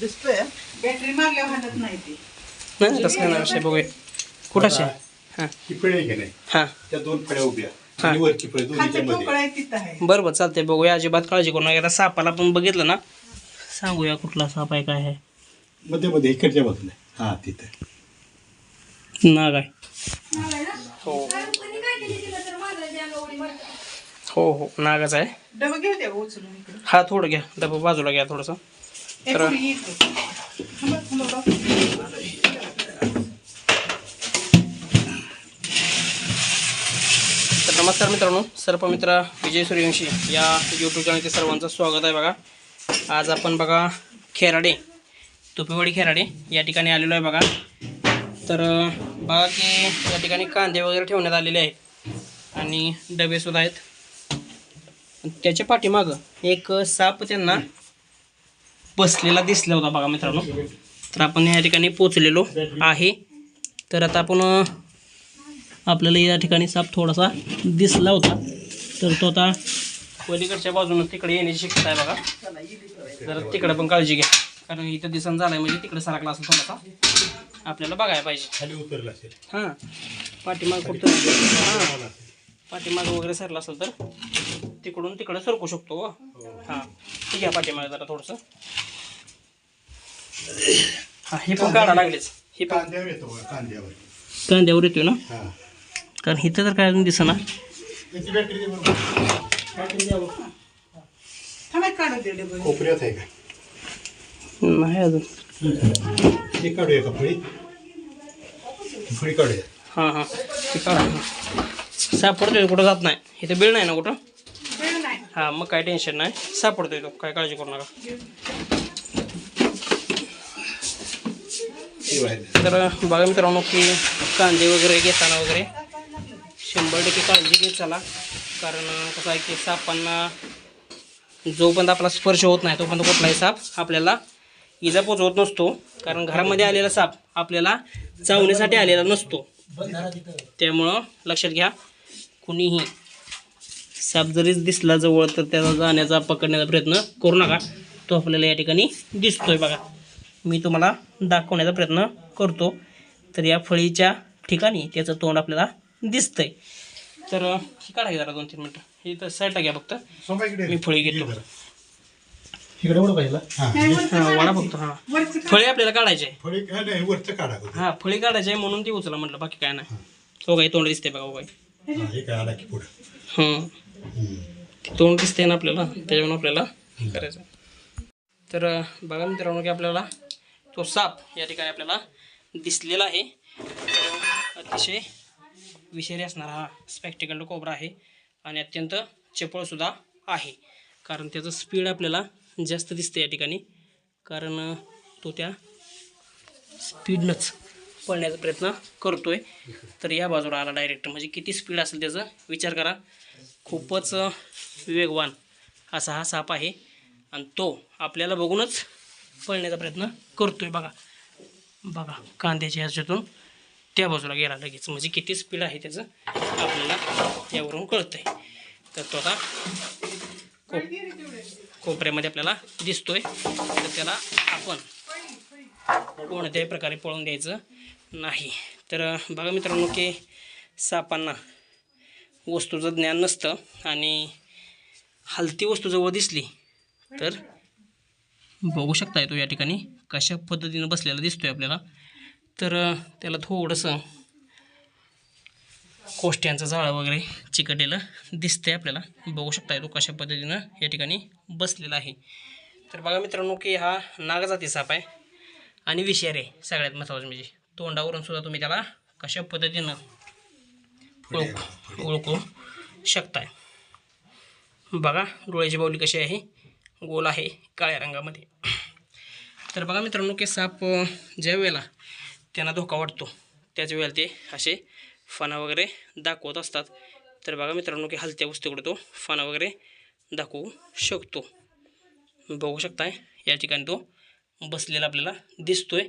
दिसतोय. बॅटरी मारल्यावर हालत नाही ती. नाही तसं काय नाही विषय बघूया. कुठं असे? हां. ही फळे आहे की नाही? हां. त्या दोन फळ्या उभ्या. हा. आणि वरची फळे दोन्हीच्या खालचं ठोकळमध्ये. आहे तिथं आहे. बरं बरं चालतंय बघूया. अजिबात काळजी करू नका. आता सापाला पण बघितलं ना? सांगूया कुठला साप आहे काय आहे. मध्ये मध्ये इकडच्या बाजूला. हा तिथं नाग आहे. हो. हो हो. नागाच आहे. डबं घेऊ द्या उचलून इकडं. हा थोडं घ्या. डबा बाजूला घ्या थोडंसं. तर- नमस्कार मित्रांनो सर्पमित्र विजय सूर्यवंशी या यूट्यूब चॅनलचे सर्वांचं स्वागत आहे बघा. आज आपण बघा खेराडे तुपेवाडी खेराडे या ठिकाणी आलेलो आहे बघा. तर बघा की या ठिकाणी कांदे वगैरे ठेवण्यात आलेले आहेत आणि डबेसुद्धा आहेत. त्याच्या पाठीमागं एक साप त्यांना बसलेला दिसला होता बघा मित्रांनो. तर आपण या ठिकाणी पोचलेलो आहे. तर आता आपण आपल्याला या ठिकाणी साप थोडासा दिसला होता. तर तो आता पलीकडच्या बाजूनं तिकडे येण्याची शक्यता आहे बघा. तर तिकडे पण काळजी घ्या. कारण इथं दिसन झालाय म्हणजे तिकडे सरकला असेल थोडासा. आपल्याला बघायला पाहिजे. खाली उतरला असेल. हां. पाठीमाग कुठं हां. पाठीमाग वगैरे सरला असेल तर तिकडून तिकडे सरकू शकतो हो. हां. ठीक आहे पाठीमागे जरा थोडंसं. हां हे पण काढा लागलेच. हे पण कांद्यावर येतो बघा, कांद्यावर. कांद्यावर येतोय ना? हा. कारण इथं तर काय अजून दिसना. त्याची बॅटरी थांबा. कोपऱ्यात आहे का? नाही अजून. हे काढूया का फळी? फळी काढूया. हां हां. ते काढा. सापडतोय कुठं जात नाही. इथं बिळ नाही ना कुठं? वेळ नाही. हां मग काय टेन्शन नाही. सापडतोय तो. काय काळजी करू नका हे व्हायचं. तर बघा मित्रांनो की कांदे वगैरे घेताना वगैरे शंभर टक्के काळजी घेत चला. कारण कसं आहे की सापांना जोपर्यंत आपला स्पर्श होत नाही तोपर्यंत कुठलाही साप आपल्याला इजा पोचवत नसतो. कारण घरामध्ये आलेला साप आपल्याला चावण्यासाठी आलेला नसतो. त्यामुळं लक्षात घ्या कुणीही साप जरीच दिसला जवळ तर त्याचा जाण्याचा पकडण्याचा प्रयत्न करू नका. तो आपल्याला या ठिकाणी दिसतोय बघा. मी तुम्हाला दाखवण्याचा प्रयत्न करतो. तर या फळीच्या ठिकाणी त्याचं तोंड आपल्याला दिसतंय. तर हे काढा की जरा दोन तीन मिनटं. हे तर साईडला घ्या फक्त. मी फळी घेतो. हा हां. काढा. फक्त हां. फळे आपल्याला काढायचे. आहे फळी हा, नाही वरचं काढा अगोदर. हां फळी काढायचे आहे म्हणून ती उचला म्हटलं बाकी काय नाही. हो. काही तोंड दिसते बघा हो काही हा, हे काय आला की पुढं. हं. हम्म. तोंड दिसते ना आपल्याला त्याच्यावरून आपल्याला करायचं. तर बघा मित्रांनो की आपल्याला तो साप या ठिकाणी आपल्याला दिसलेला आहे. तर अतिशय विषारी असणारा हा स्पेक्टिकल कोबरा आहे आणि अत्यंत चपळसुद्धा आहे. कारण त्याचं स्पीड आपल्याला जास्त दिसतं या ठिकाणी. कारण तो त्या स्पीडनंच पळण्याचा प्रयत्न करतो आहे तर या बाजूला आला डायरेक्ट म्हणजे किती स्पीड असेल त्याचा विचार करा. खूपच वेगवान असा हा साप आहे. आणि तो आपल्याला बघूनच पळण्याचा प्रयत्न करतोय. बघा. बघा कांद्याच्या ह्याच्यातून त्या बाजूला गेला लगेच. म्हणजे किती स्पीड आहे त्याचं आपल्याला यावरून कळतंय. तर तो आता कोप कोपऱ्यामध्ये आपल्याला दिसतोय. तर त्याला आपण कोणत्याही प्रकारे पळून द्यायचं नाही. तर बघा मित्रांनो की सापांना वस्तूचं ज्ञान नसतं आणि हलती वस्तू जवळ दिसली तर बघू शकताय तो या ठिकाणी कशा पद्धतीनं बसलेला दिसतोय आपल्याला. तर त्याला थोडंसं कोष्ट्यांचं जाळं वगैरे चिकटलेलं दिसतंय आपल्याला. बघू शकताय तो कशा पद्धतीनं या ठिकाणी बसलेला आहे. तर बघा मित्रांनो की हा नागजाती साप आहे आणि विषारी आहे सगळ्यात महत्त्वाचं म्हणजे. तोंडावरून सुद्धा तुम्ही त्याला कशा पद्धतीनं ओळख ओळखू शकताय. बघा डोळ्याची बावली कशी आहे. गोल आहे काळ्या रंगामध्ये. तर बघा मित्रांनो की साप ज्या वेळेला त्यांना धोका वाटतो त्याच वेळेला ते असे फणा वगैरे दाखवत असतात. तर बघा मित्रांनो की हलत्या वस्तूकडे तो फणा वगैरे दाखवू शकतो. बघू शकताय या ठिकाणी तो बसलेला आपल्याला दिसतोय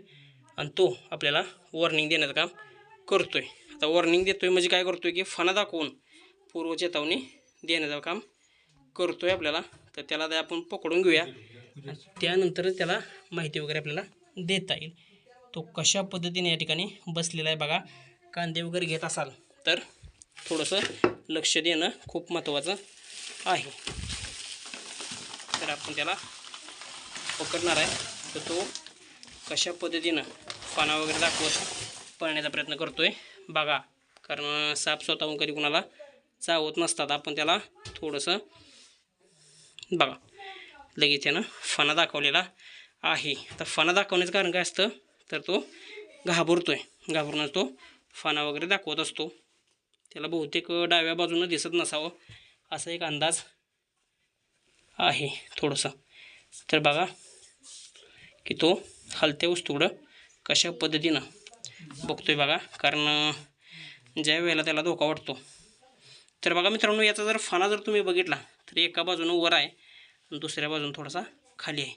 आणि तो आपल्याला वॉर्निंग देण्याचं काम करतोय. आता वॉर्निंग देतोय म्हणजे काय करतोय की फणा दाखवून पूर्व चेतावणी देण्याचं काम करतो आहे आपल्याला तर त्याला ते आपण पकडून घेऊया. त्यानंतर त्याला माहिती वगैरे आपल्याला देता येईल. तो कशा पद्धतीने या ठिकाणी बसलेला आहे बघा. कांदे वगैरे घेत असाल तर थोडंसं लक्ष देणं खूप महत्त्वाचं आहे. तर आपण त्याला पकडणार आहे. तर तो कशा पद्धतीनं पाना वगैरे दाखवत पळण्याचा प्रयत्न करतो आहे बघा. कारण साप स्वतःहून कधी कुणाला चावत नसतात. आपण त्याला थोडंसं बघा लगेच यानं फणा दाखवलेला आहे. तर फणा दाखवण्याचं कारण काय असतं? तर तो घाबरतो आहे घाबरूनच तो फणा वगैरे दाखवत असतो. त्याला बहुतेक डाव्या बाजूनं दिसत नसावं असा एक अंदाज आहे थोडंसं. तर बघा की तो हलत्या वस्तूकडं कशा पद्धतीनं बघतोय बघा. कारण ज्या वेळेला त्याला धोका वाटतो तर बघा मित्रांनो याचा जर फणा जर तुम्ही बघितला तर एका बाजूनं वर आहे आणि दुसऱ्या बाजून थोडासा खाली आहे.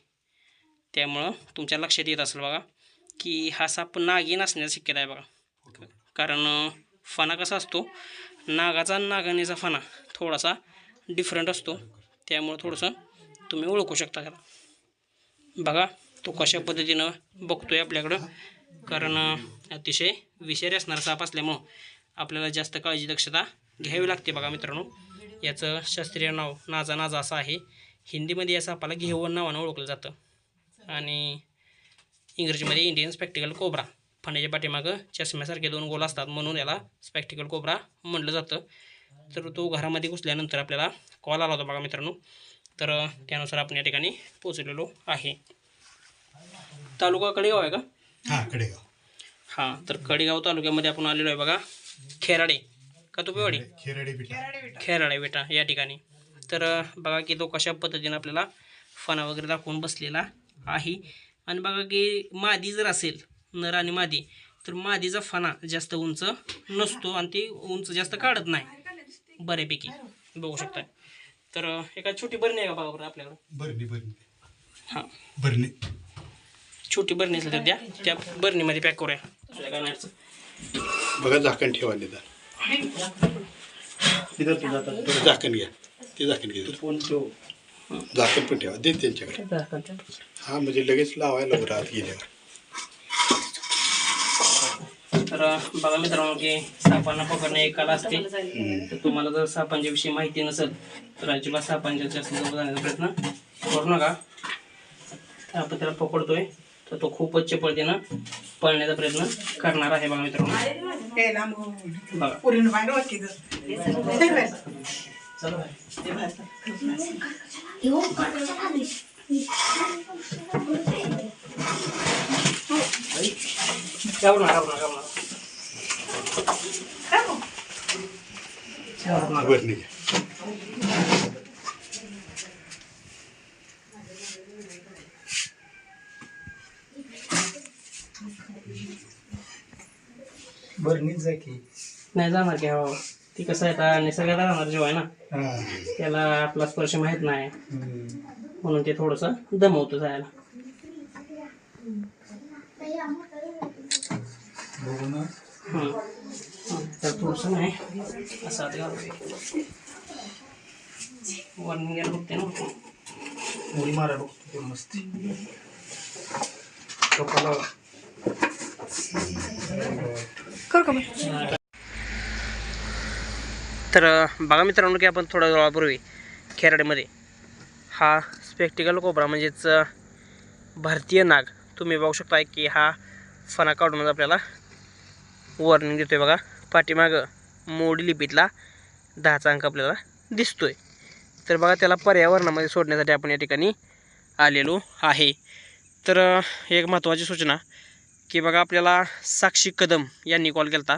त्यामुळं तुमच्या लक्षात येत असेल बघा की हा साप नागिन असण्याची शक्यता आहे बघा. कारण फणा कसा असतो नागाचा आणि फणा थोडासा डिफरंट असतो. त्यामुळं थोडंसं तुम्ही ओळखू शकता त्याला. बघा तो कशा पद्धतीनं बघतो आहे आपल्याकडं. कारण अतिशय विषारी असणारा साप असल्यामुळं आपल्याला जास्त काळजी दक्षता घ्यावी लागते बघा मित्रांनो. याचं शास्त्रीय नाव नाजा नाजा असं आहे. हिंदीमध्ये या सापाला घेवन नावानं ओळखलं जातं. आणि इंग्रजीमध्ये इंडियन स्पेक्टिकल कोब्रा फण्याच्या पाठीमागं चष्म्यासारखे दोन गोल असतात म्हणून याला स्पेक्टिकल कोब्रा म्हटलं जातं. तर तो घरामध्ये घुसल्यानंतर आपल्याला कॉल आला होता बघा मित्रांनो. तर त्यानुसार आपण या ठिकाणी पोचलेलो आहे. तालुका कडेगाव आहे का? हा कडेगाव. हां तर कडेगाव तालुक्यामध्ये आपण आलेलो आहे बघा. खेराडे. का तो पेवाडी खेराडे बिटा खेराडे बेटा या ठिकाणी. तर बघा की तो कशा पद्धतीने आपल्याला फणा वगैरे दाखवून बसलेला आहे. आणि बघा की मादी जर असेल नर आणि मादी तर मादीचा फणा जास्त उंच नसतो आणि ती उंच जास्त काढत नाही. बऱ्यापैकी. बघू शकताय तर एका छोटी बरणी आहे का बघा बरं आपल्याकडं? बरणी बरणी. हां. बरणी. छोटी बरणी असेल तर द्या. त्या बरणीमध्ये पॅक करूया. दुसऱ्या काय नाही ठेवा निदान थोडं झाकण घ्या. ते झाकण घ्या. झाकण पण ठेवा. दे त्यांच्याकडे. हा म्हणजे लगेच लावायला बरं आत गेल्यावर. तर बघा मित्रांनो की सापांना पकडणे एक कला असते. तर तुम्हाला जर सापांच्या विषयी माहिती नसेल तर अजिबात सापांच्या जास्त जवळ जाण्याचा प्रयत्न करू नका. तर आपण त्याला पकडतोय तर तो खूपच चपळतेनं पळण्याचा प्रयत्न करणार आहे बघा मित्रांनो. हे. लांब पुरीनं बाहेर वाटली तर घाबरू जाय की. नाही जाणार की हो. ती कसं आहे आता निसर्गात राहणार जीव आहे ना. हा. त्याला आपला स्पर्श माहीत नाही. हम्म. म्हणून ते थोडंसं दमवतं जायला. बघू ना. तर थोडंसं नाही. असं आता वॉर्निंग यायला बघते ना. उडी मारा बघतो मस्त. कपाला का मग? तर बघा मित्रांनो की आपण थोड्या वेळापूर्वी खेराडीमध्ये हा स्पेक्टिकल कोबरा म्हणजेच भारतीय नाग तुम्ही बघू शकता की हा फणा काढूनच आपल्याला वॉर्निंग देतोय बघा. पाठीमागं मोडी लिपीतला दहाचा अंक आपल्याला दिसतोय. तर बघा त्याला पर्यावरणामध्ये सोडण्यासाठी आपण या ठिकाणी आलेलो आहे. तर एक महत्त्वाची सूचना की बघा आपल्याला साक्षी कदम यांनी कॉल केला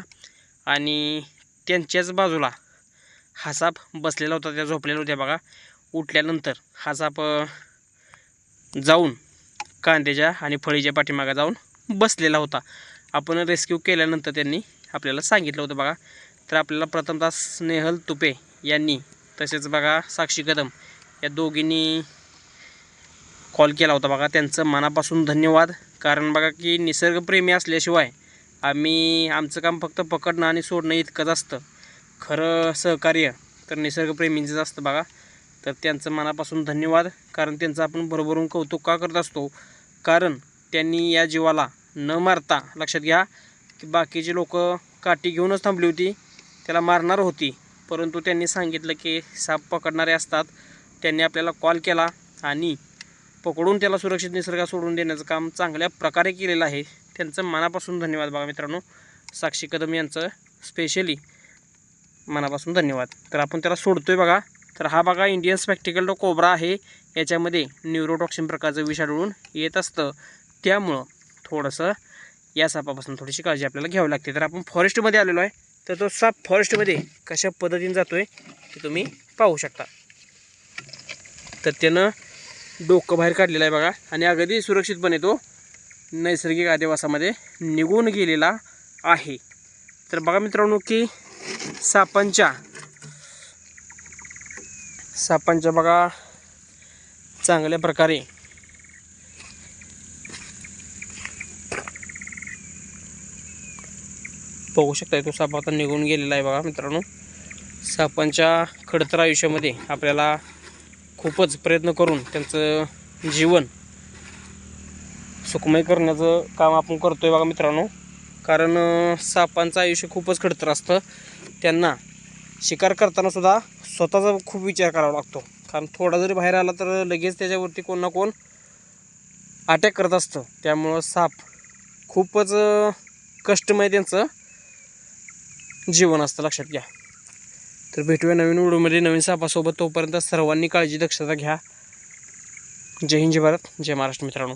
आणि त्यांच्याच बाजूला हा साप बसलेला होता त्या झोपलेल्या होत्या बघा. उठल्यानंतर हा साप जाऊन कांद्याच्या आणि फळीच्या पाठीमागे जाऊन बसलेला होता. आपण रेस्क्यू केल्यानंतर त्यांनी आपल्याला सांगितलं होतं बघा. तर आपल्याला प्रथमतः स्नेहल तुपे यांनी तसेच बघा साक्षी कदम या दोघींनी कॉल केला होता बघा. त्यांचं मनापासून धन्यवाद. कारण बघा की निसर्गप्रेमी असल्याशिवाय आम्ही आमचं काम फक्त पकडणं आणि सोडणं इतकंच असतं. खरं सहकार्य तर निसर्गप्रेमींचंच असतं बघा. तर त्यांचं मनापासून धन्यवाद. कारण त्यांचं आपण भरभरून कौतुक का करत असतो? कारण त्यांनी या जीवाला न मारता लक्षात घ्या की बाकीची लोक काठी घेऊनच थांबली होती त्याला मारणार होती. परंतु त्यांनी सांगितलं की साप पकडणारे असतात त्यांनी आपल्याला कॉल केला आणि पकडून त्याला सुरक्षित निसर्गात सोडून देण्याचं काम चांगल्या प्रकारे केलेलं आहे. त्यांचं मनापासून धन्यवाद बघा मित्रांनो. साक्षी कदम यांचं स्पेशली मनापासून धन्यवाद. तर आपण त्याला सोडतोय बघा. तर हा बघा इंडियन स्पेक्टिकल कोबरा आहे. याच्यामध्ये न्यूरोटॉक्सिन प्रकारचं विष आढळून येत असतं. त्यामुळं थोडंसं या सापापासून थोडीशी काळजी आपल्याला घ्यावी लागते. तर आपण फॉरेस्टमध्ये आलेलो आहे. तर तो साप फॉरेस्टमध्ये कशा पद्धतीने जातो आहे ते तुम्ही पाहू शकता. तर त्यानं डोकं बाहेर काढलेलं आहे बघा. आणि अगदी सुरक्षितपणे तो. नैसर्गिक आदिवासामध्ये निघून गेलेला आहे. तर बघा मित्रांनो की सापांच्या सापांच्या बघा चांगल्या प्रकारे बघू शकता तो साप आता निघून गेलेला आहे बघा मित्रांनो. सापांच्या खडतर आयुष्यामध्ये आपल्याला खूपच प्रयत्न करून त्यांचं जीवन सुखमय करण्याचं काम आपण करतोय बघा मित्रांनो. कारण सापांचं आयुष्य खूपच खडतर असतं. त्यांना शिकार करताना सुद्धा स्वतःचा खूप विचार करावा लागतो. कारण थोडा जरी बाहेर आला तर लगेच त्याच्यावरती कोण ना कोण अटॅक करत असतं. त्यामुळं साप खूपच कष्टमय त्यांचं जीवन असतं. लक्षात घ्या. तर भेटूया नवीन व्हिडिओमध्ये. नवीन सापासोबत तोपर्यंत सर्वांनी काळजी दक्षता घ्या. जय हिंद जय भारत जय महाराष्ट्र मित्रांनो.